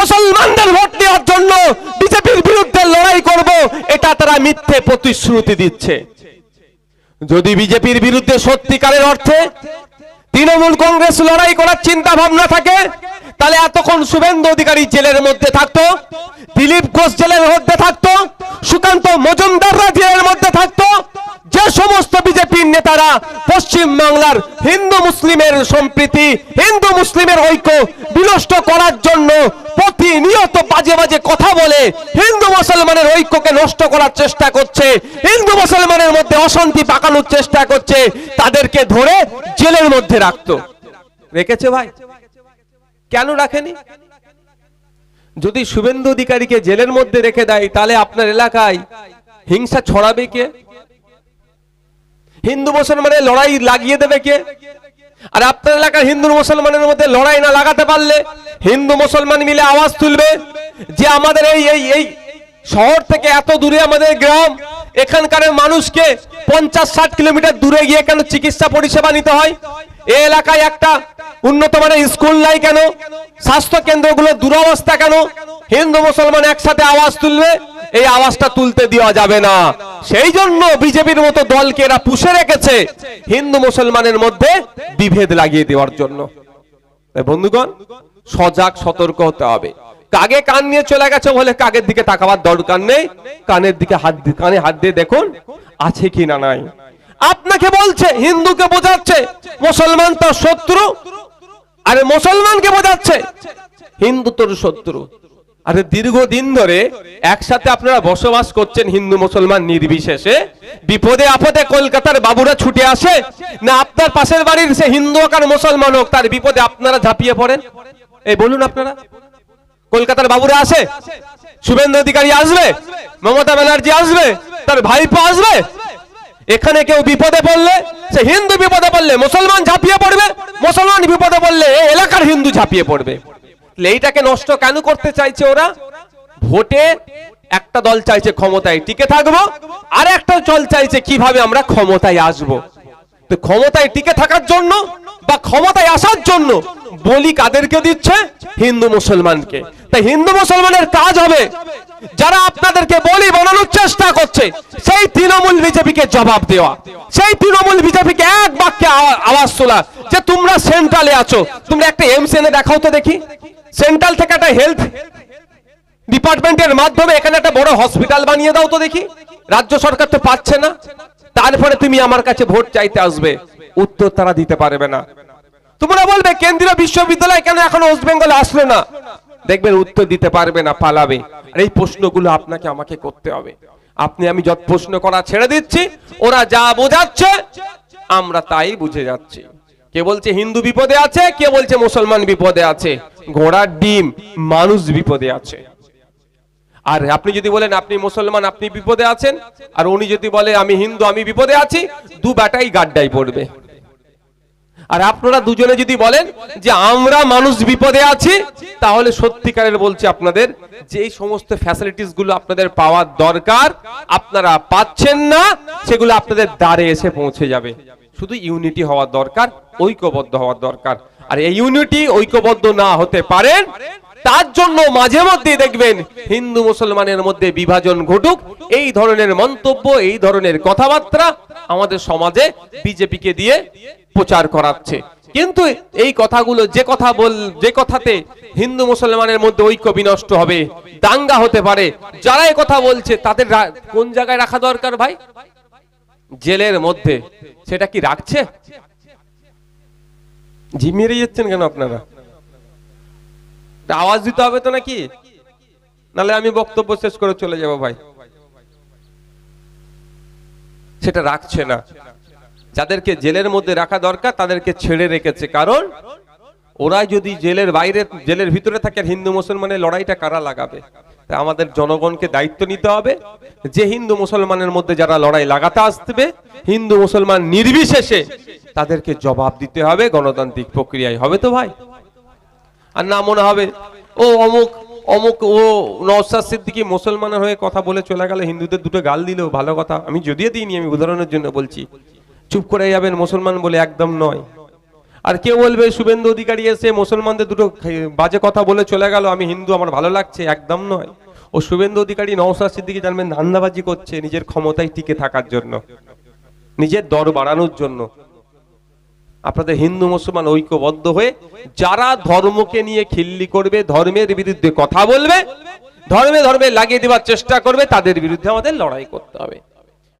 মুসলমানদের ভোট দেওয়ার জন্য বিজেপির বিরুদ্ধে লড়াই করব, এটা তারা মিথ্যে প্রতিশ্রুতি দিচ্ছে। যদি বিজেপির বিরুদ্ধে সত্যিকারের অর্থে তৃণমূল কংগ্রেস লড়াই করার চিন্তা ভাবনা থাকে, তাহলে এতক্ষণ শুভেন্দু অধিকারী জেলের মধ্যে থাকতো, দিলীপ ঘোষ জেলের মধ্যে থাকতো, সুকান্ত মজুমদাররা জেলের মধ্যে থাকতো, যে সমস্ত বিজেপির নেতারা পশ্চিম বাংলার হিন্দু মুসলিমের সম্প্রীতি, হিন্দু মুসলিমের ঐক্য বিনষ্ট করার জন্য প্রতিনিয়ত বাজে বাজে কথা বলে হিন্দু মুসলমানের ঐক্যকে নষ্ট করার চেষ্টা করছে। হিন্দু মুসলমানের মধ্যে অশান্তি পাকানোর চেষ্টা করছে। তাদেরকে ধরে জেলের মধ্যে রাখতো। রেখেছে ভাই? কেন রাখেনি? যদি শুভেন্দু অধিকারীকে জেলের মধ্যে রেখে দেয়, তাহলে আপনার এলাকায় হিংসা ছড়াবে কে? হিন্দু মুসলমানের লড়াই লাগিয়ে দেবে কে? আর আপনার এলাকার হিন্দু মুসলমানের মধ্যে লড়াই না লাগাতে পারলে হিন্দু মুসলমান মিলে আওয়াজ তুলবে যে আমাদের এই এই এই শহর থেকে এত দূরে আমাদের গ্রাম, এখানকার মানুষকে পঞ্চাশ ষাট কিলোমিটার দূরে গিয়ে কেন চিকিৎসা পরিষেবা নিতে হয়? এই এলাকায় একটা উন্নত মানের স্কুল নাই কেন? স্বাস্থ্য কেন্দ্রগুলো দুরবস্থা কেন? হিন্দু মুসলমান একসাথে আওয়াজ তুলবে? এই আওয়াজটা তুলতে দেওয়া যাবে না। সেই জন্য বিজেপির মতো দলকে এরা পুষে রেখেছে হিন্দু মুসলমানের মধ্যে বিভেদ লাগিয়ে দেওয়ার জন্য। বন্ধুগণ, সজাগ, সতর্ক হতে হবে। কাগে কান নিয়ে চলে গেছে বলে কাগের দিকে তাকাবার দরকার নেই। কানের দিকে হাত কানে হাত দিয়ে দেখুন, আছে কি না নাই। আপনাকে বলছে, হিন্দুকে বোঝাচ্ছে, মুসলমান তো শত্রু। আরে মুসলমানকে বোঝাচ্ছে, হিন্দু তোর শত্রু। আরে দীর্ঘদিন ধরে একসাথে আপনারা বসবাস করছেন হিন্দু মুসলমান নির্বিশেষে। বিপদে আপদে কলকাতার বাবুরা ছুটে আসে, না আপনার পাশের বাড়ির সে হিন্দু হোক আর মুসলমান হোক, তার বিপদে আপনারা ঝাঁপিয়ে পড়েন? এই বলুন আপনারা। কলকাতার বাবুরা আসে, শুভেন্দু অধিকারী আসবে, মমতা ব্যানার্জি আসবে, তার ভাইপো আসবে। এখানে কেউ বিপদে পড়লে, সে হিন্দু বিপদে পড়লে মুসলমান ঝাঁপিয়ে পড়বে, মুসলমান বিপদে পড়লে এলাকার হিন্দু ঝাঁপিয়ে পড়বে। এইটাকে নষ্ট কেন করতে চাইছে ওরা? ভোটে একটা দল চাইছে ক্ষমতায় টিকে থাকব, আর একটা দল চাইছে কীভাবে আমরা ক্ষমতায় আসব। তো ক্ষমতায় টিকে থাকার জন্য বা ক্ষমতায় আসার জন্য বলি কাদেরকে দিচ্ছে? হিন্দু মুসলমানকে। তাই হিন্দু মুসলমানের কাজ হবে যারা আপনাদেরকে বলি বানানোর চেষ্টা করছে, সেই তৃণমূল বিজেপিকে জবাব দেওয়া। সেই তৃণমূল বিজেপিকে এক বাক্যে আওয়া- আওয়াজ তোলা যে তোমরা সেন্ট্রালে আছো। তোমরা একটা এমসিএনে দেখাও তো দেখি। সেন্ট্রাল থেকে একটা হেলথ ডিপার্টমেন্টের মাধ্যমে এখানে একটা বড় হসপিটাল বানিয়ে দাও তো দেখি। রাজ্য সরকার তো পাচ্ছে না। তারপরে তুমি আমার কাছে ভোট চাইতে আসবে। উত্তর তারা দিতে পারবে না। তোমরা বলবে, কেন্দ্রীয় বিশ্ববিদ্যালয় কেন এখন ওয়েস্ট বেঙ্গলে আসলো না? দেখবেন উত্তর দিতে পারবে না, পালাবে। আর এই প্রশ্নগুলো আপনাকে আমাকে করতে হবে। আপনি, আমি যত প্রশ্ন করা ছেড়ে দিচ্ছি, ওরা যা বোঝাচ্ছে, আমরা তাই বুঝে যাচ্ছি। কে বলছে হিন্দু বিপদে আছে, কে বলছে মুসলমান বিপদে আছে? ঘোড়ার ডিম, মানুষ বিপদে আছে। আর আপনি যদি বলেন, আপনি মুসলমান, আপনি বিপদে আছেন? আর উনি যদি বলে, আমি হিন্দু, আমি বিপদে আছি, দু বেটাই গাড্ডায় পড়বে। আর আপনারা দুজনে যদি বলেন যে, আমরা মানুষ বিপদে আছি, তাহলে সত্যিকারের বলছি আপনাদের যে সমস্ত ফ্যাসিলিটিসগুলো আপনাদের পাওয়ার দরকার, আপনারা পাচ্ছেন না, সেগুলো আপনাদের দ্বারে এসে পৌঁছে যাবে। শুধু ইউনিটি হওয়ার দরকার ঐক্যবদ্ধ হওয়ার দরকার। আর এই ইউনিটি ঐক্যবদ্ধ না হতে পারেন, তার জন্য মাঝে মধ্যে দেখবেন হিন্দু মুসলমানের মধ্যে বিভাজন ঘটুক। এই ধরনের মন্তব্য, এই ধরনের কথাবার্তা আমাদের সমাজে বিজেপিকে দিয়ে প্রচার করাচ্ছে। কিন্তু এই কথাগুলো যে কথা বল, যে কথাতে হিন্দু মুসলমানের মধ্যে ঐক্য বিনষ্ট হবে, দাঙ্গা হতে পারে, যারা কথা বলছে, তাদের কোন জায়গায় রাখা দরকার ভাই? জেলের মধ্যে। সেটা কি রাখছে? ঝিমিয়ে যাচ্ছেন কেন আপনারা? আওয়াজ দিতে হবে তো নাকি? নালে আমি বক্তব্য শেষ করে চলে যাব ভাই। সেটা রাখছে না। যাদেরকে জেলের মধ্যে রাখা দরকার, তাদেরকে ছেড়ে রেখেছে। কারণ ওরা যদি জেলের বাইরে, জেলের ভিতরে থাকে হিন্দু মুসলমানের লড়াইটা কারা লাগাবে? আমাদের জনগণকে দায়িত্ব নিতে হবে যে হিন্দু মুসলমানের মধ্যে যারা লড়াই লাগাতে আসবে, হিন্দু মুসলমান নির্বিশেষে তাদেরকে জবাব দিতে হবে, গণতান্ত্রিক প্রক্রিয়ায় হবে তো ভাই। আর না মনে হবে, ও অমুক অমুক, ও নওসাদ সিদ্দিকি মুসলমানের হয়ে কথা বলে চলে গেল, হিন্দুদের দুটো গাল দিলেও ভালো কথা। আমি যদিও দিইনি, আমি উদাহরণের জন্য বলছি। চুপ করে যাবেন মুসলমান বলে একদম নয়। আর কেউ বলবে, শুভেন্দু অধিকারী এসে মুসলমানদের দুটো বাজে কথা বলে চলে গেল, আমি হিন্দু, আমার ভালো লাগছে, একদম নয়। ও শুভেন্দু অধিকারী নওসাদ সিদ্দিকি জানবেন, ধান্দাবাজি করছে নিজের ক্ষমতায় টিকে থাকার জন্য, নিজের দর বাড়ানোর জন্য। আপনাদের হিন্দু, মুসলমান ঐক্যবদ্ধ হয়ে যারা ধর্মকে নিয়ে খিল্লি করবে, ধর্মের বিরুদ্ধে কথা বলবে, ধর্মে ধর্মে লাগিয়ে দেওয়ার চেষ্টা করবে, তাদের বিরুদ্ধে আমাদের লড়াই করতে হবে।